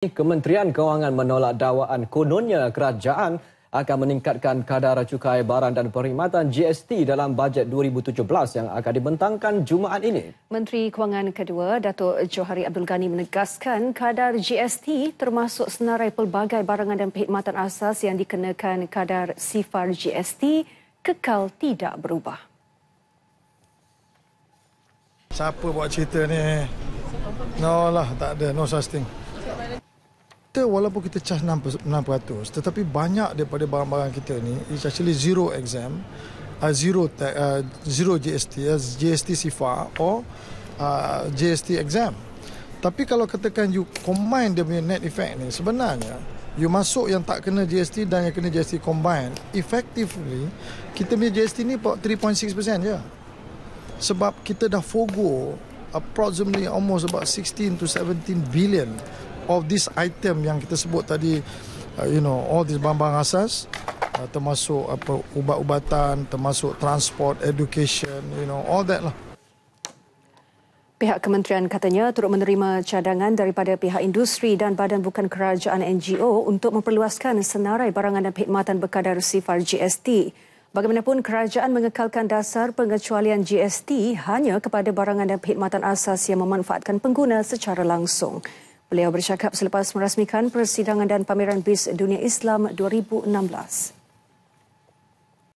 Kementerian Kewangan menolak dakwaan kononnya kerajaan akan meningkatkan kadar cukai barang dan perkhidmatan GST dalam bajet 2017 yang akan dibentangkan Jumaat ini. Menteri Kewangan kedua, Datuk Johari Abdul Ghani menegaskan kadar GST termasuk senarai pelbagai barangan dan perkhidmatan asas yang dikenakan kadar sifar GST kekal tidak berubah. Siapa buat cerita ni? No lah, tak ada. No such thing kita walaupun kita charge 6%, 6% tetapi banyak daripada barang-barang kita ni is actually zero exam uh, zero uh, zero GST uh, GST SIFA or uh, GST exam. Tapi kalau katakan you combine dia punya net effect ni sebenarnya you masuk yang tak kena GST dan yang kena GST combine effectively kita punya GST ni 3.6% je. Sebab kita dah forgo approximately almost about 16 to 17 billion of this item yang kita sebut tadi uh, you know all these barang-barang asas uh, termasuk apa ubat-ubatan termasuk transport education you know all that lah Pihak kementerian katanya turut menerima cadangan daripada pihak industri dan badan bukan kerajaan NGO untuk memperluaskan senarai barangan dan perkhidmatan berkadar sifar GST. Bagaimanapun kerajaan mengekalkan dasar pengecualian GST hanya kepada barangan dan perkhidmatan asas yang memanfaatkan pengguna secara langsung. Beliau bercakap selepas merasmikan persidangan dan pameran BIS Dunia Islam 2016.